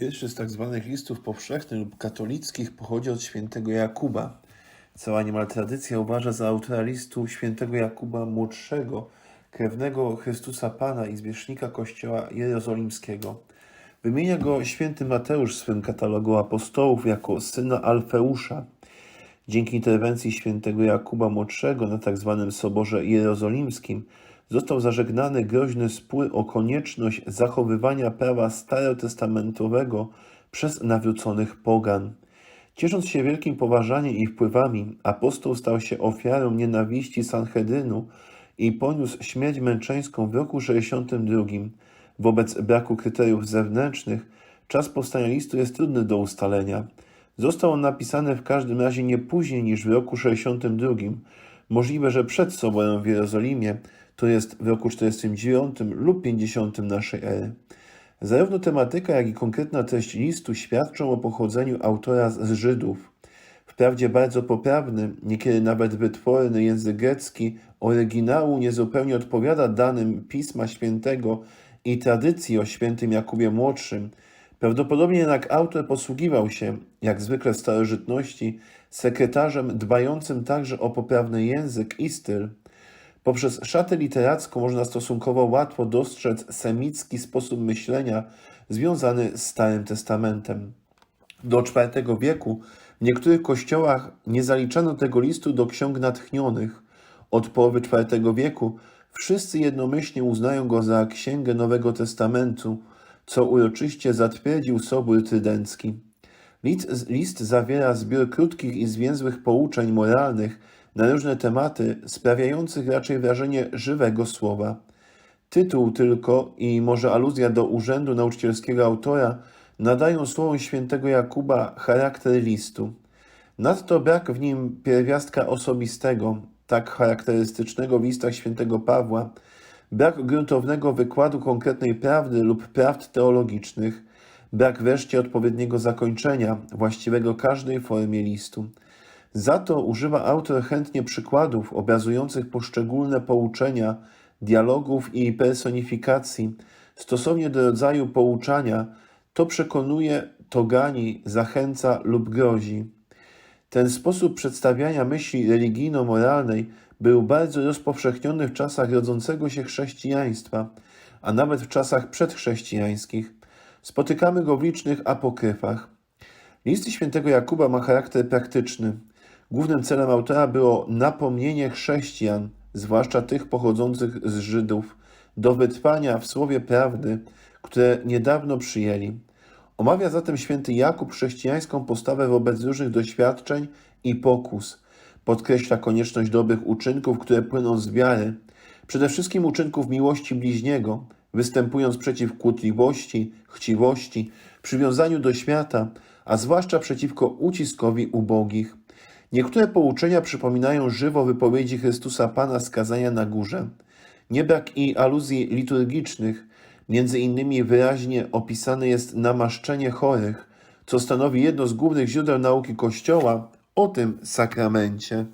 Pierwszy z tak zwanych listów powszechnych lub katolickich pochodzi od świętego Jakuba. Cała niemal tradycja uważa za autora listu świętego Jakuba Młodszego, krewnego Chrystusa Pana i zwierzchnika Kościoła Jerozolimskiego. Wymienia go święty Mateusz w swym katalogu apostołów jako syna Alfeusza. Dzięki interwencji świętego Jakuba Młodszego na tzw. Soborze Jerozolimskim został zażegnany groźny spór o konieczność zachowywania prawa starotestamentowego przez nawróconych pogan. Ciesząc się wielkim poważaniem i wpływami, apostoł stał się ofiarą nienawiści Sanhedrynu i poniósł śmierć męczeńską w roku 62. Wobec braku kryteriów zewnętrznych, czas powstania listu jest trudny do ustalenia. Został on napisany w każdym razie nie później niż w roku 62. Możliwe, że przed soborem w Jerozolimie, to jest w roku 49 lub 50 naszej ery. Zarówno tematyka, jak i konkretna treść listu świadczą o pochodzeniu autora z Żydów. Wprawdzie bardzo poprawny, niekiedy nawet wytworny język grecki oryginału niezupełnie odpowiada danym Pisma Świętego i tradycji o świętym Jakubie Młodszym. Prawdopodobnie jednak autor posługiwał się, jak zwykle w starożytności, sekretarzem dbającym także o poprawny język i styl. Poprzez szatę literacką można stosunkowo łatwo dostrzec semicki sposób myślenia związany z Starym Testamentem. Do IV wieku w niektórych kościołach nie zaliczano tego listu do ksiąg natchnionych. Od połowy IV wieku wszyscy jednomyślnie uznają go za księgę Nowego Testamentu, co uroczyście zatwierdził Sobór Trydencki. List, list zawiera zbiór krótkich i zwięzłych pouczeń moralnych na różne tematy, sprawiających raczej wrażenie żywego słowa. Tytuł tylko i może aluzja do urzędu nauczycielskiego autora nadają słowom świętego Jakuba charakter listu. Nadto brak w nim pierwiastka osobistego, tak charakterystycznego w listach świętego Pawła, brak gruntownego wykładu konkretnej prawdy lub prawd teologicznych, brak wreszcie odpowiedniego zakończenia, właściwego każdej formie listu. Za to używa autor chętnie przykładów obrazujących poszczególne pouczenia, dialogów i personifikacji stosownie do rodzaju pouczania, to przekonuje, to gani, zachęca lub grozi. Ten sposób przedstawiania myśli religijno-moralnej był bardzo rozpowszechniony w czasach rodzącego się chrześcijaństwa, a nawet w czasach przedchrześcijańskich. Spotykamy go w licznych apokryfach. Listy świętego Jakuba ma charakter praktyczny. Głównym celem autora było napomnienie chrześcijan, zwłaszcza tych pochodzących z Żydów, do wytrwania w słowie prawdy, które niedawno przyjęli. Omawia zatem święty Jakub chrześcijańską postawę wobec różnych doświadczeń i pokus. Podkreśla konieczność dobrych uczynków, które płyną z wiary, przede wszystkim uczynków miłości bliźniego, występując przeciw kłótliwości, chciwości, przywiązaniu do świata, a zwłaszcza przeciwko uciskowi ubogich. Niektóre pouczenia przypominają żywo wypowiedzi Chrystusa Pana z kazania na górze. Nie brak i aluzji liturgicznych, między innymi wyraźnie opisane jest namaszczenie chorych, co stanowi jedno z głównych źródeł nauki Kościoła o tym sakramencie.